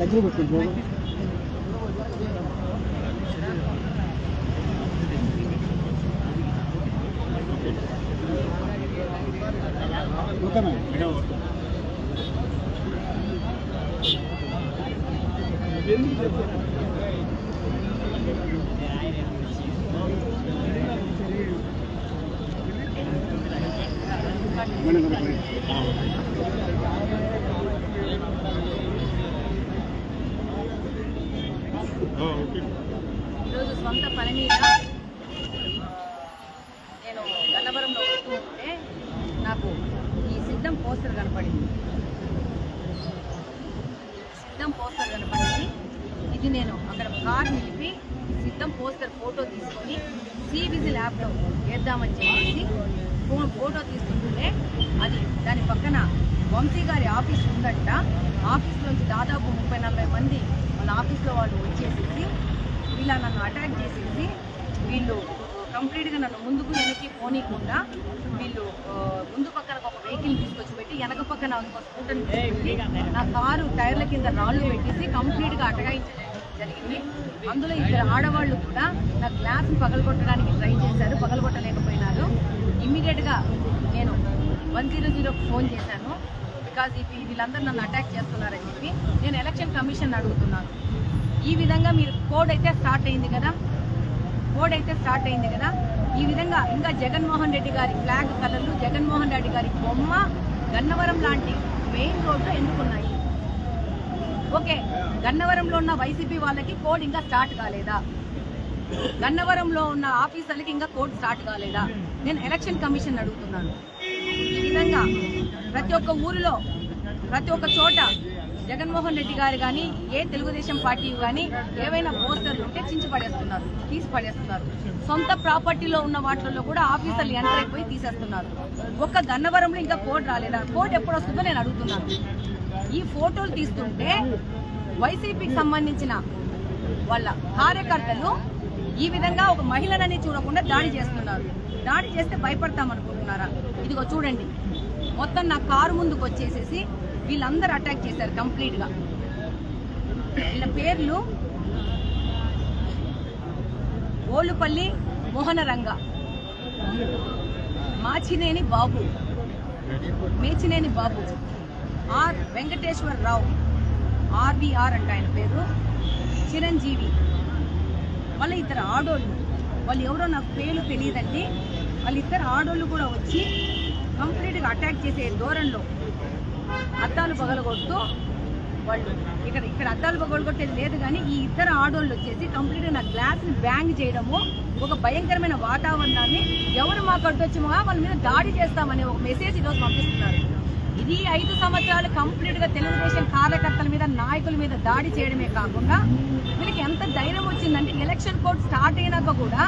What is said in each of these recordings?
దగ్గర పెట్టుకుంటూ ఈరోజు సొంత పని మీద నేను గన్నవరంలో వస్తూ ఉంటే నాకు ఈ సిద్ధం పోస్టర్ కనపడింది. సిద్ధం పోస్టర్ కనపడింది. ఇది నేను అక్కడ కార్ నిలిపి మొత్తం పోస్టర్ ఫోటో తీసుకొని సి విజిల్ వేద్దామని చెప్పేసి ఫోన్ ఫోటో తీసుకుంటుంటే అది దాని పక్కన వంశీ గారి ఆఫీస్ ఉందంట. ఆఫీస్లోంచి దాదాపు ముప్పై నలభై మంది వాళ్ళ ఆఫీస్లో వాళ్ళు వచ్చేసేసి ఇలా నన్ను అటాక్ చేసేసి వీళ్ళు కంప్లీట్గా నన్ను ముందుకు వెనక్కి పోనీయకుండా వీళ్ళు ముందు పక్కన ఒక వెహికల్ తీసుకొచ్చి పెట్టి వెనక పక్కన ఒక స్కూటర్ నా కారు టైర్ల కింద రాళ్ళు పెట్టేసి కంప్లీట్గా అటగాయించలేదు జరిగింది. అందులో ఇద్దరు ఆడవాళ్ళు కూడా నా గ్లాస్ పగలగొట్టడానికి ట్రై చేశారు. పగలగొట్టలేకపోయినారు. ఇమ్మీడియట్గా నేను వన్ జీరో జీరోకి ఫోన్ చేశాను. బికాజ్ ఇవి వీళ్ళందరూ నన్ను అటాక్ చేస్తున్నారని చెప్పి నేను ఎలక్షన్ కమిషన్ అడుగుతున్నాను. ఈ విధంగా మీరు కోడ్ అయితే స్టార్ట్ అయింది కదా? కోడ్ అయితే స్టార్ట్ అయింది కదా? ఈ విధంగా ఇంకా జగన్మోహన్ రెడ్డి గారి ఫ్లాగ్ కలర్లు జగన్మోహన్ రెడ్డి గారి బొమ్మ గన్నవరం లాంటి మెయిన్ రోడ్లు ఎందుకున్నాయి? ఓకే. గన్నవరంలో ఉన్న వైసీపీ వాళ్ళకి కోడ్ ఇంకా స్టార్ట్ కాలేదా? గన్నవరంలో ఉన్న ఆఫీసర్లకి ఇంకా కోడ్ స్టార్ట్ కాలేదా? నేను ఎలక్షన్ కమిషన్ అడుగుతున్నాను. ఈ విధంగా ప్రతి ఒక్క ఊరిలో ప్రతి ఒక్క చోట జగన్మోహన్ రెడ్డి గారు కానీ ఏ తెలుగుదేశం పార్టీ కానీ ఏవైనా పోస్టర్లు ఉంటే చించి పడేస్తున్నారు తీసి పడేస్తున్నారు. సొంత ప్రాపర్టీలో ఉన్న వాటిల్లో కూడా ఆఫీసర్లు ఎంటర్ అయిపోయి తీసేస్తున్నారు. ఒక్క గన్నవరంలో ఇంకా కోడ్ రాలేదా? కోడ్ ఎప్పుడు వస్తుందో నేను అడుగుతున్నాను. ఈ ఫోటోలు తీస్తుంటే వైసీపీకి సంబంధించిన వాళ్ళ కార్యకర్తలు ఈ విధంగా ఒక మహిళనని చూడకుండా దాడి చేస్తున్నారు. దాడి చేస్తే భయపడతాం అనుకుంటున్నారా? ఇదిగో చూడండి. మొత్తం నా కారు ముందుకు వచ్చేసేసి వీళ్ళందరూ అటాక్ చేశారు కంప్లీట్గా వీళ్ళ పేర్లు ఓలుపల్లి మోహనరంగ మాచినేని బాబు మేచినేని బాబు. ఆర్ వెంకటేశ్వర రావు ఆర్వీఆర్ అంట ఆయన పేరు చిరంజీవి. వాళ్ళ ఇద్దరు ఆడోళ్ళు. వాళ్ళు ఎవరో నాకు పేర్లు తెలియదండి. వాళ్ళిద్దరు ఆడోళ్ళు కూడా వచ్చి కంప్లీట్గా అటాక్ చేసే దూరంలో అద్దాలు పగలగొడుతూ వాళ్ళు ఇక్కడ ఇక్కడ అద్దాలు పగలగొట్టేది లేదు కానీ ఈ ఇద్దరు ఆడోళ్ళు వచ్చేసి కంప్లీట్గా నా గ్లాస్ని బ్యాంగ్ చేయడము ఒక భయంకరమైన వాతావరణాన్ని ఎవరు మాకు అడ్డొచ్చిమో వాళ్ళ మీద దాడి చేస్తామనే ఒక మెసేజ్ ఈరోజు పంపిస్తున్నారు. ఇది ఐదు సంవత్సరాలు కంప్లీట్గా తెలుగుదేశం కార్యకర్తల మీద నాయకుల మీద దాడి చేయడమే కాకుండా వీళ్ళకి ఎంత ధైర్యం వచ్చిందంటే ఎలక్షన్ కోడ్ స్టార్ట్ అయినాక కూడా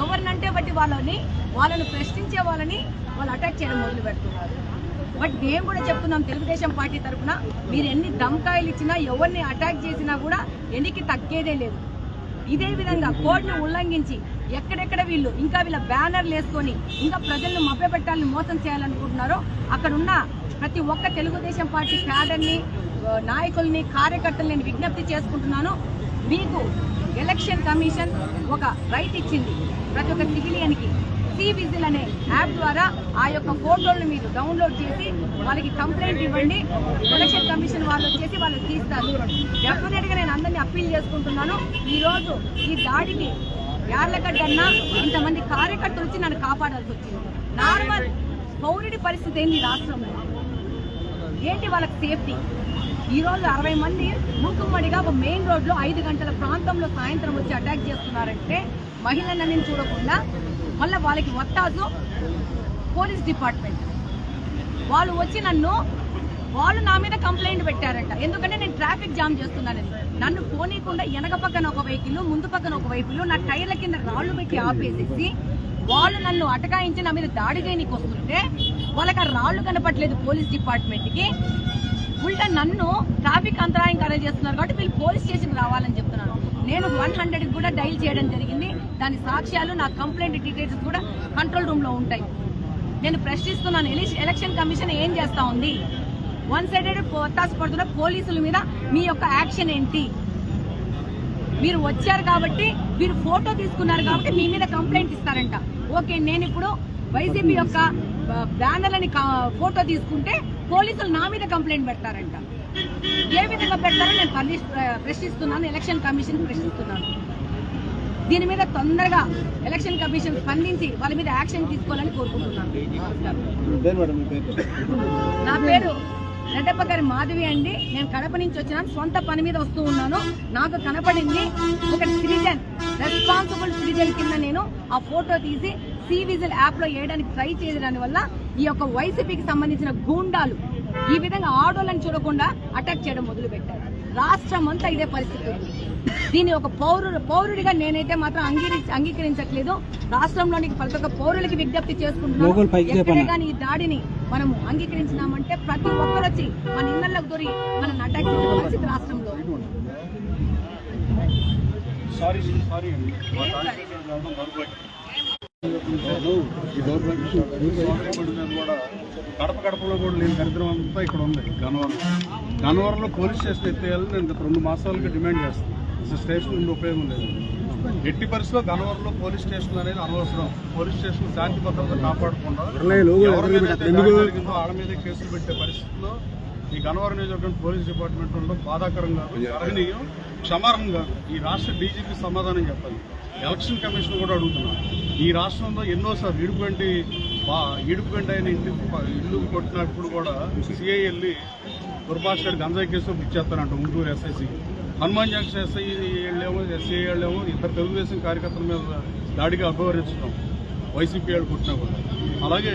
ఎవరినంటే బట్టి వాళ్ళని వాళ్ళని ప్రశ్నించే వాళ్ళని వాళ్ళు అటాక్ చేయడం మొదలు పెడుతున్నారు. బట్ మేము కూడా చెప్తున్నాం తెలుగుదేశం పార్టీ తరఫున మీరు ఎన్ని దమ్కాయలు ఇచ్చినా ఎవరిని అటాక్ చేసినా కూడా ఎన్నికి తగ్గేదే లేదు. ఇదే విధంగా కోడ్ను ఉల్లంఘించి ఎక్కడెక్కడ వీళ్ళు ఇంకా వీళ్ళ బ్యానర్లు వేసుకొని ఇంకా ప్రజలను మభ్యపెట్టాలని మోసం చేయాలనుకుంటున్నారో అక్కడున్న ప్రతి ఒక్క తెలుగుదేశం పార్టీ క్యాడర్ని నాయకుల్ని కార్యకర్తలు నేను విజ్ఞప్తి చేసుకుంటున్నాను. మీకు ఎలక్షన్ కమిషన్ ఒక రైట్ ఇచ్చింది. ప్రతి ఒక్క సివిలియన్కి సి విజిల్ అనే యాప్ ద్వారా ఆ యొక్క ఫోటోలను మీరు డౌన్లోడ్ చేసి వాళ్ళకి కంప్లైంట్ ఇవ్వండి. ఎలక్షన్ కమిషన్ వాళ్ళు వచ్చేసి వాళ్ళు తీస్తారు. డెఫినెట్గా నేను అందరినీ అప్పీల్ చేసుకుంటున్నాను. ఈ రోజు ఈ దాడికి యార్లగడ్డన్నా ఇంతమంది కార్యకర్తలు వచ్చి నన్ను కాపాడాల్సి వచ్చింది. నార్మల్ పౌరుడి పరిస్థితి ఏంది రాష్ట్రంలో? ఏంటి వాళ్ళకి సేఫ్టీ? ఈ రోజు అరవై మంది మూకుమ్మడిగా ఒక మెయిన్ రోడ్లో ఐదు గంటల ప్రాంతంలో సాయంత్రం వచ్చి అటాక్ చేస్తున్నారంటే మహిళలని చూడకుండా మళ్ళీ వాళ్ళకి వత్తాసు పోలీస్ డిపార్ట్మెంట్. వాళ్ళు వచ్చి నన్ను వాళ్ళు నా మీద కంప్లైంట్ పెట్టారంట. ఎందుకంటే నేను ట్రాఫిక్ జామ్ చేస్తున్నానని. నన్ను పోనీకుండా వెనక పక్కన ఒక వెహికల్ ముందు పక్కన ఒక వెహికల్ నా టైర్ల కింద రాళ్ళు పెట్టి ఆపేసేసి వాళ్ళు నన్ను అటకాయించి నా మీద దాడి చేయనీకి వస్తుంటే వాళ్ళకి ఆ రాళ్ళు కనపట్లేదు పోలీస్ డిపార్ట్మెంట్కి. ఉల్టా నన్ను ట్రాఫిక్ అంతరాయం కలగజేస్తున్నారు కాబట్టి వీళ్ళు పోలీస్ స్టేషన్ రావాలని చెప్తున్నారు. నేను వన్ హండ్రెడ్కి కూడా డైల్ చేయడం జరిగింది. దాని సాక్ష్యాలు నా కంప్లైంట్ డీటెయిల్స్ కూడా కంట్రోల్ రూమ్లో ఉంటాయి. నేను ప్రశ్నిస్తున్నాను ఎలక్షన్ కమిషన్ ఏం చేస్తా ఉంది? వన్ సైడెడ్ ఒత్తాసు పడుతున్న పోలీసుల మీద మీ యొక్క యాక్షన్ ఏంటి? మీరు వచ్చారు కాబట్టి మీరు ఫోటో తీసుకున్నారు కాబట్టి మీ మీద కంప్లైంట్ ఇస్తారంట. ఓకే నేను ఇప్పుడు వైసీపీ యొక్క బ్యానర్లని కా- ఫోటో తీసుకుంటే పోలీసులు నా మీద కంప్లైంట్ పెడతారంట. ఏ విధంగా పెడతారో నేను ప్రశ్నిస్తున్నాను ఎలక్షన్ కమిషన్ ప్రశ్నిస్తున్నాను. దీని మీద తొందరగా ఎలక్షన్ కమిషన్ స్పందించి వాళ్ళ మీద యాక్షన్ తీసుకోవాలని కోరుకుంటున్నాను. నా పేరు రెడ్డప్ప గారి మాధవి అండి. నేను కడప నుంచి వచ్చినాను. సొంత పని మీద వస్తూ ఉన్నాను. నాకు కనపడింది ఒక సిటిజన్ రెస్పాన్సిబుల్ సిటిజన్ కింద నేను ఆ ఫోటో తీసి సి విజిల్ యాప్లో వేయడానికి ట్రై చేయడం వల్ల ఈ యొక్క వైసీపీకి సంబంధించిన గూండాలు ఈ విధంగా ఆడోళ్ళని చూడకుండా అటాక్ చేయడం మొదలు పెట్టారు రాష్ట్రం అంతా ఇదే పరిస్థితి ఉంది. దీన్ని ఒక పౌరుడు పౌరుడిగా నేనైతే మాత్రం అంగీకరి అంగీకరించట్లేదు. రాష్ట్రంలోని ప్రతి ఒక్క పౌరులకి విజ్ఞప్తి చేసుకుంటున్నాను? కానీ ఈ దాడిని మనము అంగీకరించినామంటే ప్రతి ఒక్కరు వచ్చి మన ఇళ్ళకు దొరి మన అటాక్ పరిస్థితి రాష్ట్రంలో సారీ సారీ ఈ గవర్నమెంట్ కూడా కడప కడపలో కూడా లేని దరిద్రం అంతా ఇక్కడ ఉంది గన్నవరం. గన్నవరంలో పోలీస్ స్టేషన్ ఎత్తేయాలని నేను గత రెండు మాసాలుగా డిమాండ్ చేస్తాను అసలు స్టేషన్ ఉండి ఉపయోగం లేదు. ఎట్టి పరిస్థితిలో గన్నవరంలో పోలీస్ స్టేషన్ అనేది అనవసరం. పోలీస్ స్టేషన్ శాంతి భద్రత కాపాడకుండా ఎవరి మీద జరిగిందో కేసులు పెట్టే పరిస్థితుల్లో ఈ గన్నవరం నియోజకవర్గం పోలీస్ డిపార్ట్మెంట్ ఉండడం బాధాకరంగా అర్హనీయం క్షమార్హంగా ఈ రాష్ట్ర డీజీపీ సమాధానం చెప్పాలి. ఎలక్షన్ కమిషన్ కూడా అడుగుతున్నాను ఈ రాష్ట్రంలో ఎన్నోసార్లు ఇడుపుగంటి బా ఇడుపుగంటి ఆయన ఇంటి ఇల్లు కొట్టినప్పుడు కూడా సిఐ వెళ్ళి దుర్భాష గంజాయి కేసు ఇచ్చేస్తానంట గుంటూరు ఎస్ఐసి హనుమాన్ జంక్షన్ ఎస్ఐ వాళ్ళేమో ఎస్ఐ వాళ్ళేమో ఇద్దరు తెలుగుదేశం కార్యకర్తల మీద దాడిగా అభివర్ణించడం వైసీపీ వాళ్ళు కొట్టినా కూడా. అలాగే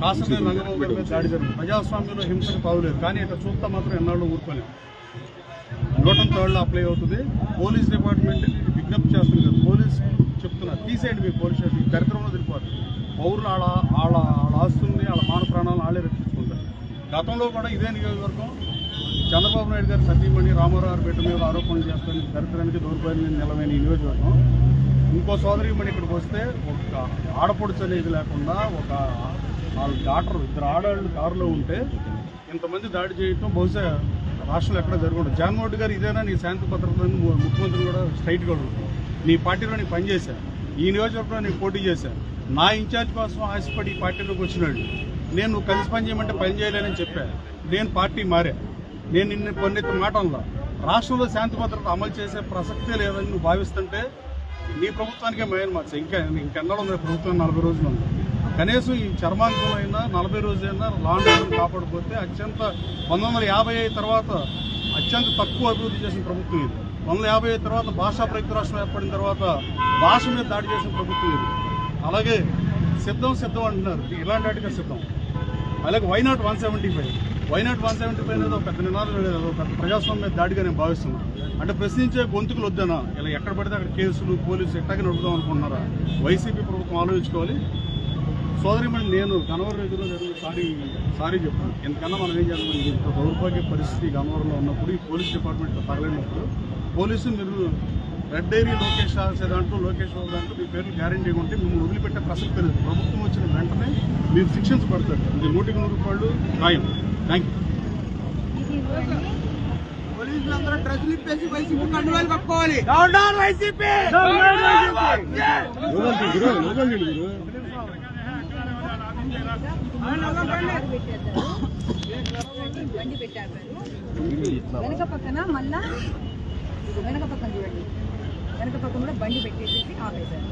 కాసమే రంగబాబు గారి మీద దాడి జరిగింది. ప్రజాస్వామ్యంలో హింసకు తావులేదు కానీ ఇక్కడ చూస్తా మాత్రం ఎన్నాళ్ళు ఊరుకోలేదు. నూటన్ థర్డ్లో అప్లై అవుతుంది. పోలీస్ డిపార్ట్మెంట్ విజ్ఞప్తి చేస్తుంది కదా. పోలీస్ చెప్తున్నారు. తీసేయండి మీ పోలీస్ స్టేషన్ దరిద్రంలో తిరిగిపోతుంది పౌరులు వాళ్ళ వాళ్ళ వాళ్ళ ఆస్తుల్ని వాళ్ళ మాన ప్రాణాలను వాళ్ళే రక్షించుకుంటారు. గతంలో కూడా ఇదే నియోజకవర్గం చంద్రబాబు నాయుడు గారు సతీమణి రామారావు బిడ్డ మీద ఆరోపణలు చేస్తాను దరిద్రానికి దౌర్భాగ్యం నిలవైన ఈ నియోజకవర్గం. ఇంకో సోదరిమణి ఇక్కడికి వస్తే ఒక ఆడపడుచు అనేది లేకుండా ఒక వాళ్ళ డాక్టర్ ఇద్దరు ఆడవాళ్ళు కారులో ఉంటే ఇంతమంది దాడి చేయటం బహుశా రాష్ట్రంలో ఎక్కడ జరగదు జగన్మోహన్ రెడ్డి గారు ఇదేనా నీ శాంతి భద్రతలను ముఖ్యమంత్రి కూడా స్ట్రైట్గా అడుగుతున్నాను నీ పార్టీలో నీకు పనిచేశా. ఈ నియోజకవర్గంలో నేను పోటీ చేశా. నా ఇన్ఛార్జ్ కోసం ఆశపడి ఈ పార్టీలోకి వచ్చినాడు. నేను నువ్వు కలిసి పని చేయమంటే పని చేయలేనని చెప్పా. నేను పార్టీ మారా. నేను నిన్న కొన్ని మాటల్లో రాష్ట్రంలో శాంతి భద్రత అమలు చేసే ప్రసక్తే లేదని నువ్వు భావిస్తుంటే నీ ప్రభుత్వానికే మేలు మార్చా. ఇంకా ఇంకెన్నడూ ఉంది? ప్రభుత్వం నలభై రోజులు ఉంది. కనీసం ఈ చర్మాంకులైనా నలభై రోజులైనా లాండ్ ఆర్డర్ కాపాడకపోతే అత్యంత పంతొమ్మిది వందల యాభై ఐదు తర్వాత అత్యంత తక్కువ అభివృద్ధి చేసిన ప్రభుత్వం ఇది. వందల యాభై ఐదు తర్వాత భాషా ప్రయుక్త రాష్ట్రం ఏర్పడిన తర్వాత భాష మీద దాడి చేసిన ప్రభుత్వం ఇది. అలాగే సిద్ధం సిద్ధం అంటున్నారు. ఇలాంటి వాటికే సిద్ధం. అలాగే why not one seventy five why not one seventy five అనేది ఒక పెద్ద నినాదం లేదు. ఒక ప్రజాస్వామ్య దాడిగా నేను భావిస్తున్నాను అంటే ప్రశ్నించే గొంతుకులు వద్దనా ఇలా ఎక్కడ పడితే అక్కడ కేసులు పోలీసులు ఎట్టాగా నడుపుదాం అనుకుంటున్నారా? వైసీపీ ప్రభుత్వం ఆలోచించుకోవాలి. సోదరిమణి నేను గనవరం రోజుల్లో జరిగిన సారీ సారీ చెప్పాను ఎందుకన్నా మనం ఏం చేస్తాం ఇంత దౌర్భాగ్య పరిస్థితి గనవరంలో ఉన్నప్పుడు ఈ పోలీస్ డిపార్ట్మెంట్ తరలినప్పుడు పోలీసు మీరు రెడ్ డైరీ లోకేష్ రాసే దాంట్లో లోకేష్ బాబు దాంట్లో మీ పేర్లు గ్యారంటీ ఉంటే మిమ్మల్ని వదిలిపెట్టే ప్రసక్తి లేదు. ప్రభుత్వం వచ్చిన వెంటనే మీరు శిక్షించబడతారు ఇది నూటికి నూరు రూపాయలు ఖాయం థ్యాంక్ యూ ఇది ఇవ్వండి. పోలీసులందరూ డ్రెస్సులు ఇప్పేసి వైసీపీ కండువాలు కప్పుకోవాలి గురు లోగోలు గురు కారు పెట్టేశారు. బండి పెట్టారు వెనక పక్కన మళ్ళా వెనక పక్కన చూడండి. వెనక పక్కన కూడా బండి పెట్టేసేసి ఆపేశారు.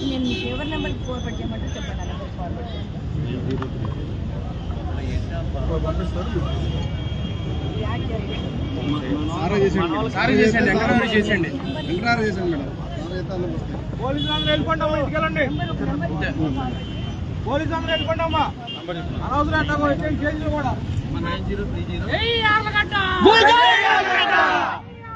నేను మీకు ఎవరి నెంబర్కి ఫోర్వర్డ్ చేయమంటే చెప్పండి నెంబర్ ఫార్వర్డ్ చేసేయండి. పోలీసులందరూ వెళ్ళిపోండి అమ్మ, ఇంటికి వెళ్ళండి పోలీసు అందరూ ఎట్టుకోండి అమ్మా. అనవసరం ఎట్లా కేజీలు కూడా.